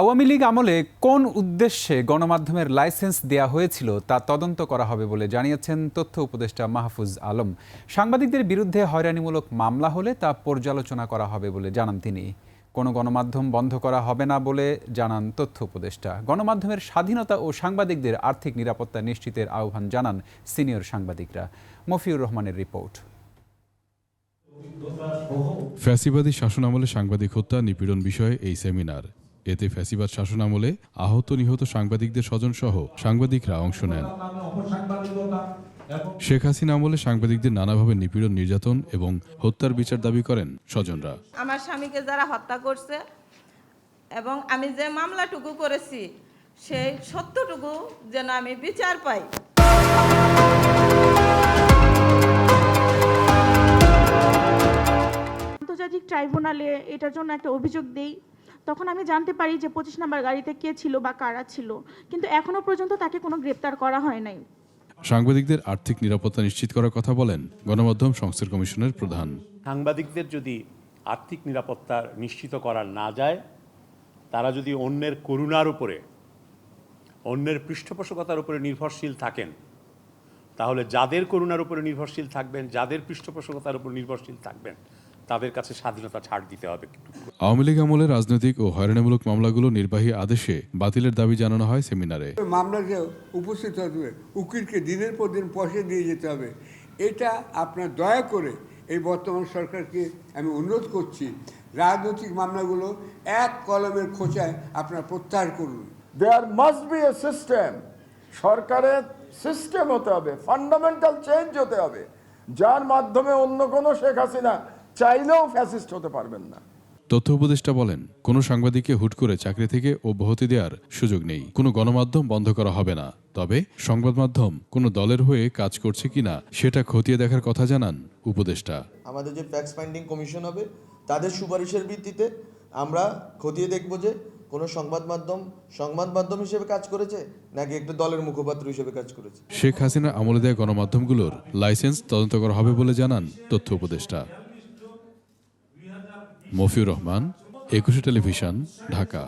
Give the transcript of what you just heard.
আওয়ামী লীগ আমলে কোন উদ্দেশ্যে গণমাধ্যমের লাইসেন্স দেয়া হয়েছিল তা তদন্ত করা হবে বলে জানিয়েছেন তথ্য উপদেষ্টা মাহফুজ আলম। সাংবাদিকদের বিরুদ্ধে হয়রানিমূলক মামলা হলে তা পর্যালোচনা করা হবে বলে জানান তিনি। কোনো গণমাধ্যম বন্ধ করা হবে না বলে জানান তথ্য উপদেষ্টা। গণমাধ্যমের স্বাধীনতা ও সাংবাদিকদের আর্থিক নিরাপত্তা নিশ্চিতের আহ্বান জানান সিনিয়র সাংবাদিকরা। মফিউর রহমানের রিপোর্ট। ফ্যাসিবাদী শাসনামলে সাংবাদিক হত্যা নিপীড়ন বিষয়ে এই সেমিনার। এতে ফ্যাসিবাদ শাসনামলে আহত নিহত সাংবাদিকদের স্বজনসহ সাংবাদিকরা অংশ নেন। শেখ হাসিনা আমলে সাংবাদিকদের নানাভাবে নিপীড়ন নির্যাতন এবং হত্যার বিচার দাবি করেন স্বজনরা। আমার স্বামীকে যারা হত্যা করছে এবং আমি যে মামলাটুকু করেছি সেই সত্যটুকু যেন আমি বিচার পাই। আন্তর্জাতিক ট্রাইব্যুনালে এটার জন্য একটা অভিযোগ দেই তখন আমি জানতে পারি যে পঁচিশ নম্বর গাড়িতে কে ছিল বা কারা ছিল। কিন্তু এখনও পর্যন্ত তাকে কোনো গ্রেপ্তার করা হয় নাই। সাংবাদিকদের আর্থিক নিরাপত্তা নিশ্চিত করার কথা বলেন গণমাধ্যম সংস্থার কমিশনের প্রধান। সাংবাদিকদের যদি আর্থিক নিরাপত্তা নিশ্চিত করা না যায় তারা যদি অন্যের করুণার উপরে অন্যের পৃষ্ঠপোষকতার উপরে নির্ভরশীল থাকেন তাহলে যাদের করুণার উপরে নির্ভরশীল থাকবেন যাদের পৃষ্ঠপোষকতার উপর নির্ভরশীল থাকবেন তাদের কাছে স্বাধীনতা ছাড় দিতে হবে। আওয়ামী লীগ আমলে রাজনৈতিক ও হয়রানিমূলক মামলাগুলো নির্বাহী আদেশে বাতিলের দাবি জানানো হয় সেমিনারে। মামলা যে উপস্থিত হবে উকিলকে দিনের পর দিন পয়সা দিয়ে যেতে হবে এটা আপনার দয়া করে এই বর্তমান সরকারকে আমি অনুরোধ করছি রাজনৈতিক মামলাগুলো এক কলমের খোঁচায় আপনারা প্রত্যাহার করুন। There must be a system সরকারের সিস্টেম হতে হবে ফান্ডামেন্টাল চেঞ্জ হতে হবে। যার মাধ্যমে অন্য কোনো শেখ হাসিনা চাইলেও ফ্যাসিস্ট হতে পারবেন না। তথ্য উপদেষ্টা বলেন কোনো সাংবাদিককে হুট করে চাকরি থেকে অব্যাহতি দেওয়ার সুযোগ নেই। কোনো গণমাধ্যম বন্ধ করা হবে না। তবে সংবাদ মাধ্যম কোনো দলের হয়ে কাজ করছে কিনা সেটা খতিয়ে দেখার কথা জানান উপদেষ্টা। আমাদের যে ফ্যাক্স ফাইন্ডিং কমিশন হবে তাদের সুপারিশের ভিত্তিতে আমরা খতিয়ে দেখব যে কোনো সংবাদ মাধ্যম সংবাদ মাধ্যম হিসেবে কাজ করেছে নাকি একটা দলের মুখপাত্র হিসেবে কাজ করেছে? শেখ হাসিনা আমলে দেয়া গণমাধ্যমগুলোর লাইসেন্স তদন্ত করা হবে বলে জানান তথ্য উপদেষ্টা। মফিউর রহমান একুশে টেলিভিশন ঢাকা।